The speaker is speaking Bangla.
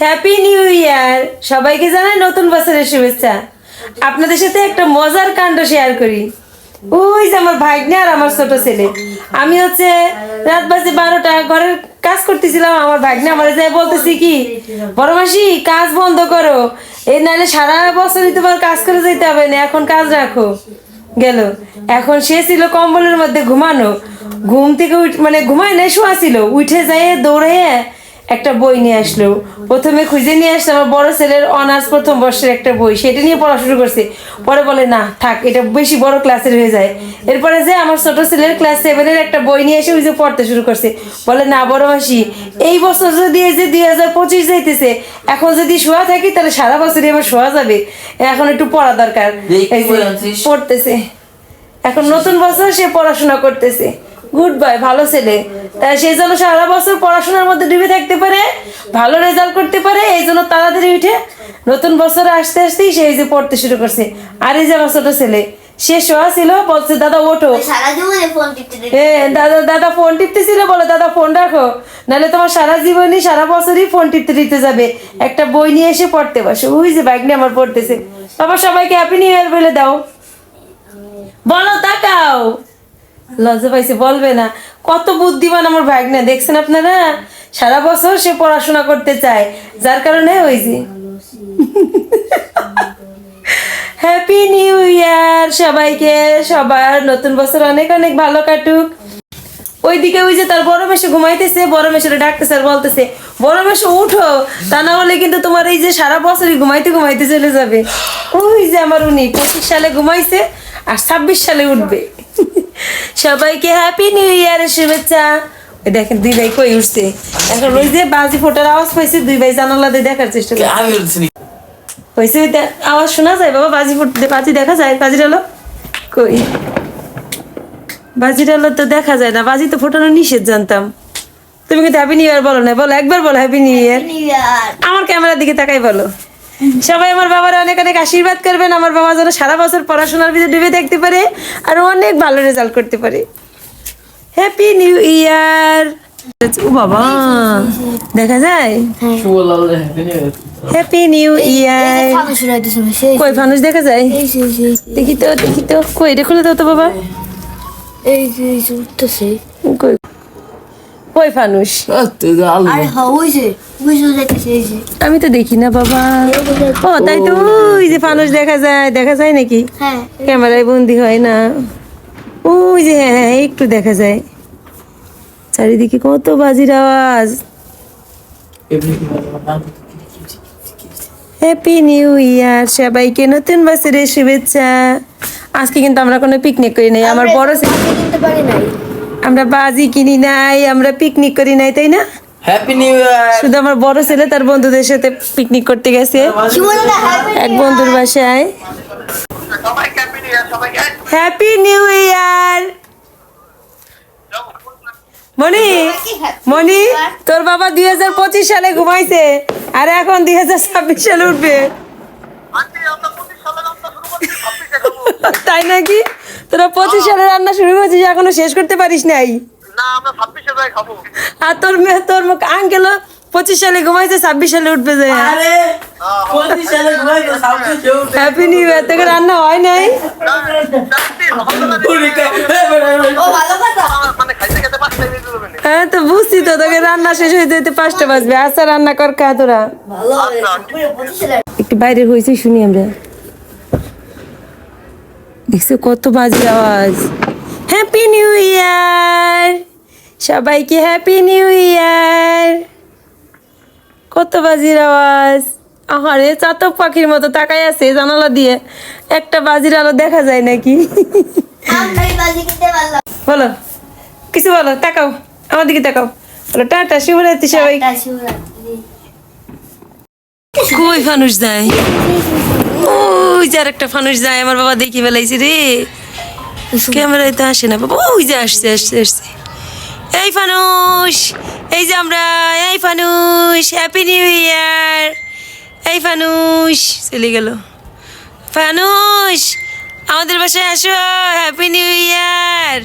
হ্যাপি নিউ ইয়ার সবাইকে জানাই নতুন বছরের শুভেচ্ছা। আপনাদের সাথে একটা মজার কাণ্ড শেয়ার করি। ওই যে আমার ভাগ্নে আর আমার ছোট ছেলে। আমি হচ্ছে রাত বাজে বারোটা, ঘরের কাজ করতেছিলাম, আমার ভাগ্নে আমার যাই বলতেছি কি, বড় মাসি, কাজ বন্ধ করো। এই নাহলে সারা বছরই তোমার কাজ করে যেতে হবে না, এখন কাজ রাখো। গেল। এখন সে ছিল কম্বলের মধ্যে ঘুমানো। ঘুম থেকে উঠ মানে ঘুমায় না শোয়া ছিল। উঠে যায় দৌড়ে একটা বই নিয়ে আসলো। প্রথমে খুঁজে নিয়ে আসলো আমার বড় ছেলের অনার্স প্রথম বর্ষের একটা বই। সেটা নিয়ে পড়া শুরু করছে। পরে বলে না থাক এটা বেশি বড় ক্লাসের হয়ে যায়। এরপরে যে আমার ছোট ছেলের ক্লাস সেভেনের একটা বই নিয়ে এসে ওই যে পড়তে শুরু করছে। বলে না বড় মাসি এই বছর যদি এই যে দুই হাজার পঁচিশ যাইতেছে এখন যদি শোয়া থাকি তাহলে সারা বছরই আমার শোয়া যাবে। এখন একটু পড়া দরকার? পড়তেছে। এখন নতুন বছর সে পড়াশোনা করতেছে। গুড বাই ভালো ছেলে। তাই সেই জন্য সারা বছর পড়াশোনার মধ্যে ডুবে থাকতে পারে ভালো রেজাল্ট করতে পারে এই জন্য তাড়াতাড়ি উঠে নতুন বছর আসতে আসতেই সে এই যে পড়তে শুরু করছে। আর এই যে আমার ছোট ছেলে সে শোয়া ছিল বলছে দাদা ওঠো। এ দাদা দাদা ফোন টিপতেছিল বলে দাদা ফোন রাখো নাহলে তোমার সারা জীবনই সারা বছরই ফোন টিপতে টিপতে যাবে। একটা বই নিয়ে এসে পড়তে বসে। ওই যে বাইক নিয়ে আমার পড়তেছে। বাবা সবাইকে হ্যাপি নিউ ইয়ার বলে দাও। বলো তাকাও। লজ্জা পাইছে, বলবে না। কত বুদ্ধিমান আমার ভাগ্নে, দেখছেন আপনারা? সারা বছর সে পড়াশোনা করতে চায়, যার কারণে ওই যে। হ্যাপি নিউ ইয়ার সবাইকে, সবার নতুন বছর অনেক অনেক ভালো কাটুক। ওইদিকে ওই যে তার বড় মেশে ঘুমাইতেছে, বড় মেশে ডাকতেছে আর বলতেছে, বড় মেশে উঠো। তা না হলে কিন্তু তোমার এই যে সারা বছরই ঘুমাইতে ঘুমাইতে চলে যাবে। ওই যে আমার উনি পঁচিশ সালে ঘুমাইছে আর ছাব্বিশ সালে উঠবে। সবাইকে হ্যাপি নিউ ইয়ারের শুভেচ্ছা। দেখেন দুই ভাই কই উঠছে? এখন ওই যে বাজি ফোটার আওয়াজ পাইছে দুই ভাই জানালা দিয়ে দেখার চেষ্টা করছে। আমি বলছি নি। হয়েছে ওই আওয়াজ শোনা যায় বাবা বাজি ফুটতে বাজি দেখা যায়? বাজি ডালো কই? বাজি ডালো তো দেখা যায় না বাজি তো ফোটানো নিষেধ জানতাম। তুমি কিন্তু হ্যাপি নিউ ইয়ার বলো না বলো একবার বলো হ্যাপি নিউ ইয়ার আমার ক্যামেরার দিকে তাকাই বলো। সবাই আমার বাবার অনেক অনেক আশীর্বাদ করবেন আমার বাবা যেন সারা বছর পড়াশোনার ভিতরে ডুবে দেখতে পারে আর অনেক ভালো রেজাল্ট করতে পারে। হ্যাপি নিউ ইয়ার ও বাবা দেখা যায়? রে। হ্যাপি নিউ ইয়ার কই ফানুস দেখা যায়? দেখি তো দেখি তো। কই এটা খুলে দাও তো বাবা। এই উঠতেছে। কই? ফানুস? হ্যাঁ ওই আমি তো দেখি না বাবা। ও তাই তো ওই যে ফানুস দেখা যায় দেখা যায় নাকি? হ্যাঁ। ক্যামেরায় বন্দি হয় না। ওই যে হ্যাঁ হ্যাঁ একটু দেখা যায়। চারিদিকে কত বাজির আওয়াজ হ্যাপি নিউ ইয়ার সবাইকে নতুন বছরের শুভেচ্ছা। আজকে কিন্তু আমরা কোনো পিকনিক করি নাই আমার বড় ছেলে কিনতে পারি নাই। আমরা বাজি কিনি নাই আমরা পিকনিক করি নাই তাই না? হ্যাপি নিউ ইয়ার শুধু আমার বড় ছেলে তার বন্ধুদের সাথে পিকনিক করতে গেছে। এক বন্ধুর বাসায়। হ্যাপি নিউ ইয়ার মনি মনি তোর বাবা দুই হাজার পঁচিশ সালে ঘুমাইছে আর এখন দুই হাজার ছাব্বিশ সালে উঠবে। তাই নাকি? তোরা পঁচিশ সালে রান্না শুরু করেছিস এখনও শেষ করতে পারিস নাই। আর তোর মেয়ে তোর মুখ আঙ্কেল পঁচিশ সালে ঘুমাইছে ছাব্বিশ সালে উঠবে যে। হ্যাপি নিউ ইয়ার তোকে রান্না হয় নাই? হ্যাঁ তো বুঝছি তো তোকে রান্না শেষ হইতে হইতে পাঁচটা বাজবে। আচ্ছা রান্না কর কা তোরা। সালে একটু বাইরে হয়েছে শুনি আমরা। দেখছ কত বাজে আওয়াজ। হ্যাপি নিউ ইয়ার সবাইকে হ্যাপি নিউ ইয়ার কত বাজির আওয়াজ। আহারে চাতক পাখির মতো তাকাই আছে জানালা দিয়ে। একটা বাজির আলো দেখা যায় নাকি? বলো কিছু বলো তাকাও আমার দিকে তাকাও। বলো টাটা শুভরাত্রি সবাই শিবরাত্রি কই ফানুস যায়? ওই যে একটা ফানুস যায়, আমার বাবা দেখি ফেলাইছে রে। ক্যামেরায় তো আসে না বাবা, ওই যে আসছে আসছে আসছে। এই ফানুষ, এই যে আমরা, এই ফানুস হ্যাপি নিউ ইয়ার এই ফানুস চলে গেল। ফানুস আমাদের বাসায় আসো হ্যাপি নিউ ইয়ার